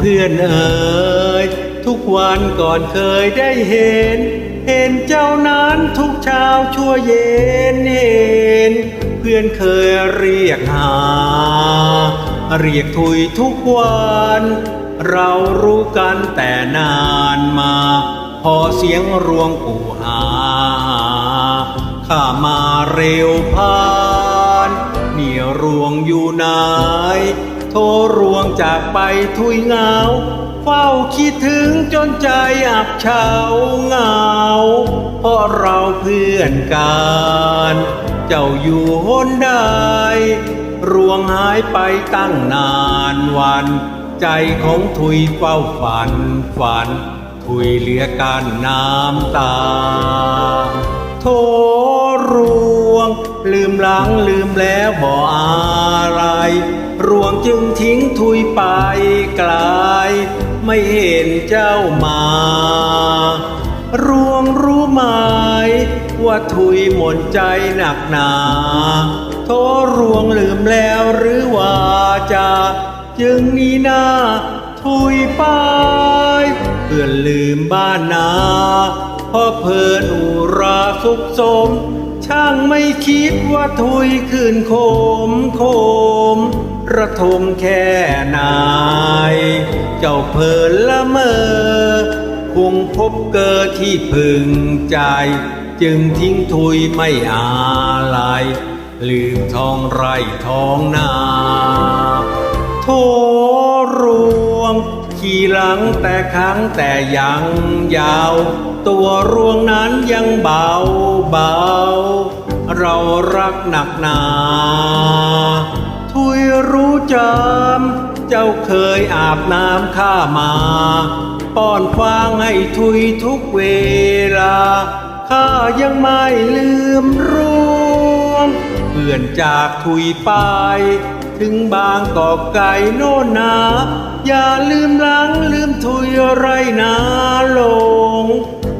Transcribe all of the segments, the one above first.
พื่อนเอ่ยทุกวันก่อนเคยได้เห็น เห็นเจ้านั้นทุกเช้าชั่วเย็นเห็น เพื่อนเคยเรียกหา เรียกทุยทุกวัน เรารู้กันแต่นานมา พอเสียงรวงปู่หา ข้ามาเร็วพานเมียรวงอยู่ไหน โทรวงจากไปทุยเงา เฝ้าคิดถึงจนใจอับเฉาเงา เพราะเราเพื่อนกัน เจ้าอยู่หนใดรวงหายไปตั้งนานวัน ใจของทุยเฝ้าฝันฝัน ทุยเหลือกันน้ำตา โทรวง ลืมหลังลืมแล้วบ่อะไรวงจึงทิ้งทุยไปไกลไม่เห็นเจ้ามา รวงรู้ไหมว่าทุยหมดใจหนักหนาโทรวงลืมแล้วหรือว่าจะจึงนี้หน้าทุยไปเพื่อนลืมบ้านนาเพราะเพลินอุราสุขสม ช่างไม่คิดว่าทุยคืนโคมโคม ระทมแค่ไหนเจ้าเพลินละเมอคงพบเกิดที่พึงใจ จึงทิ้งทุยไม่อาลัยลืมทองไรทองนาโทรวง ขี่หลังแต่ครั้งแต่ยังยาว ตัวรวงนั้นยังเบาเบา เรารักหนักหนา รู้จำเจ้าเคยอาบน้ำข้ามา ป้อนฟางให้ทุยทุกเวลา ข้ายังไม่ลืมรวงเพื่อนจากทุยไป ถึงบางกอกไก่โน่นนา อย่าลืมหลังลืมทุยไรนาลง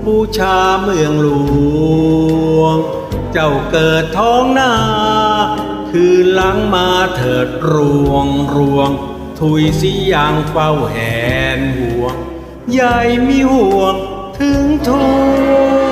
บูชาเมืองหลวง เจ้าเกิดท้องนา คือหลังมาเถิดรวงรวง ถุยสียางเฝ้าแหนห่วง ใหญ่มีห่วงถึงทุง